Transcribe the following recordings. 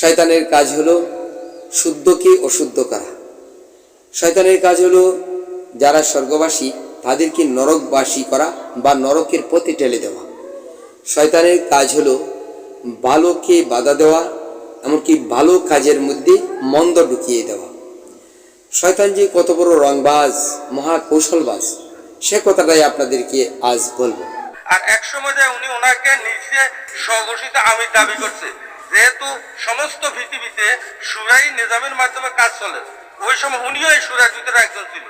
শয়তানের কাজ হলো শুদ্ধকে অশুদ্ধ করা। শয়তানের কাজ হলো যারা স্বর্গবাসী, তাদেরকে নরকবাসী করা বা নরকের পথে টেলে দেওয়া। শয়তানের কাজ হলো ভালোকে বাধা দেওয়া, এমনকি ভালো কাজের মধ্যে মন্দ ঢুকিয়ে দেওয়া। শয়তান যে কত বড় রংবাজ, মহা কৌশলবাজ, সে কথাটাই আপনাদেরকে আজ বলব। আর এক সময় উনি ওনাকে নিজে স্বঘোষিত আমির দাবি করছে। যেহেতু সমস্ত পৃথিবীতে সুরাই নিজামের মাধ্যমে কাজ চলে, ওই সময় উনিও এই সুরার ভিতরে একজন ছিল।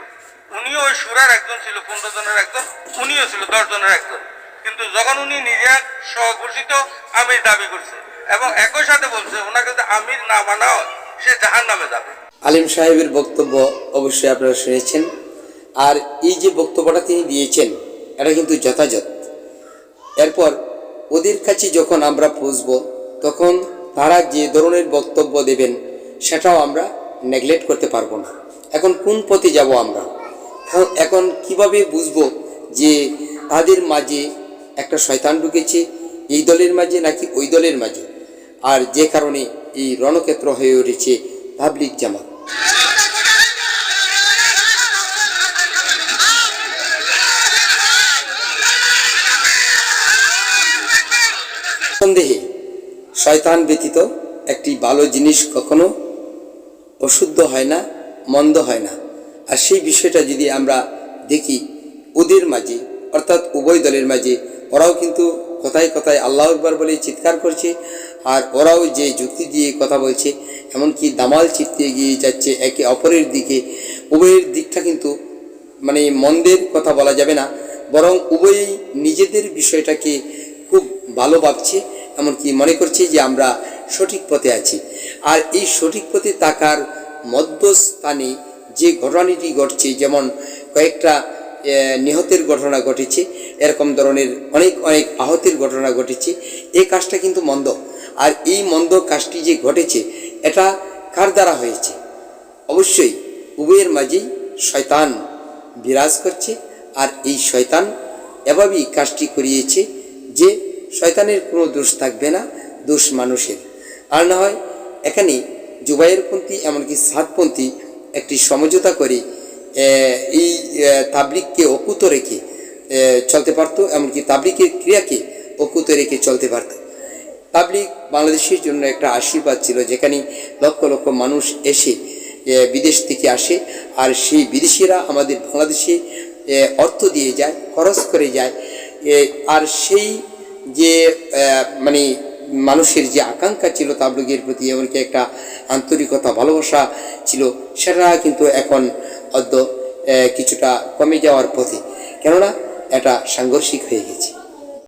উনিও ওই সুরার একজন ছিল, পনেরো জনের একজন, উনিও ছিল, দশ জনের একজন। কিন্তু যখন উনি নিজে স্বঘোষিত আমির দাবি করছে এবং একই সাথে বলছে ওনাকে যদি আমির না মানা সে জাহান নামে যাবে। আলিম সাহেবের বক্তব্য অবশ্যই আপনারা শুনেছেন। আর এই যে বক্তব্যটা তিনি দিয়েছেন, এটা কিন্তু যথাযথ। এরপর ওদের কাছে যখন আমরা পৌঁছব তখন তারা যে ধরনের বক্তব্য দেবেন, সেটাও আমরা নেগলেক্ট করতে পারব না। এখন কোন পথে যাব আমরা? এখন- কীভাবে বুঝব যে তাদের মাঝে একটা শয়তান ঢুকেছে, এই দলের মাঝে নাকি ওই দলের মাঝে? আর যে কারণে এই রণক্ষেত্র হয়ে উঠেছে পাবলিক জামাত। সন্দেহে শয়তান ব্যতীত একটি ভালো জিনিস কখনো অশুদ্ধ হয় না, মন্দ হয় না। আর সেই বিষয়টা যদি আমরা দেখি ওদের মাঝে, অর্থাৎ উভয় দলের মাঝে, ওরাও কিন্তু কথায় কথায় আল্লাহ একবার বলে চিৎকার করছে, আর ওরাও যে যুক্তি দিয়ে কথা বলছে, এমনকি দামাল চিত্তে গিয়ে যাচ্ছে একে অপরের দিকে, উভয়ের দিকটা কিন্তু মানে মন্দের কথা বলা যাবে না, বরং উভয়ই নিজেদের বিষয়টাকে খুব ভালো ভাবছে। এমনকি মনে করছে যে আমরা সঠিক পথে আছি। আর এই সঠিক পথে থাকার মধ্যস্থানে যে ঘটনাটি ঘটছে, যেমন কয়েকটা নিহতের ঘটনা ঘটেছে, এরকম ধরনের অনেক অনেক আহতের ঘটনা ঘটেছে, এই কাজটা কিন্তু মন্দ। আর এই মন্দ কাজটি যে ঘটেছে, এটা কার দ্বারা হয়েছে? অবশ্যই উভয়ের মাঝেই শয়তান বিরাজ করছে, আর এই শয়তান এভাবেই কাজটি করিয়েছে যে শয়তানের কোনো দোষ থাকবে না দোষ মানুষের। আর না হয় এখানে জুবাইরপন্থী এমনকি সাতপন্থী একটি সমঝোতা করে এই আহ, তাবলিগকে অকুত রেখে চলতে পারতো এমনকি তাবলিগের ক্রিয়াকে অকুত রেখে চলতে পারতো। তাবলিক বাংলাদেশের জন্য একটা আশীর্বাদ ছিল যেখানে লক্ষ লক্ষ মানুষ এসে বিদেশ থেকে আসে আর সেই বিদেশিরা আমাদের বাংলাদেশে অর্থ দিয়ে যায় খরচ করে যায় আর সেই যে মানে মানুষের যে আকাঙ্ক্ষা ছিল তাবলিগের প্রতি, এমনকি একটা আন্তরিকতা, ভালোবাসা ছিল, সেটা কিন্তু এখন অদ্য কিছুটা কমে যাওয়ার পথে। কেননা, এটা সাংঘর্ষিক হয়ে গেছে।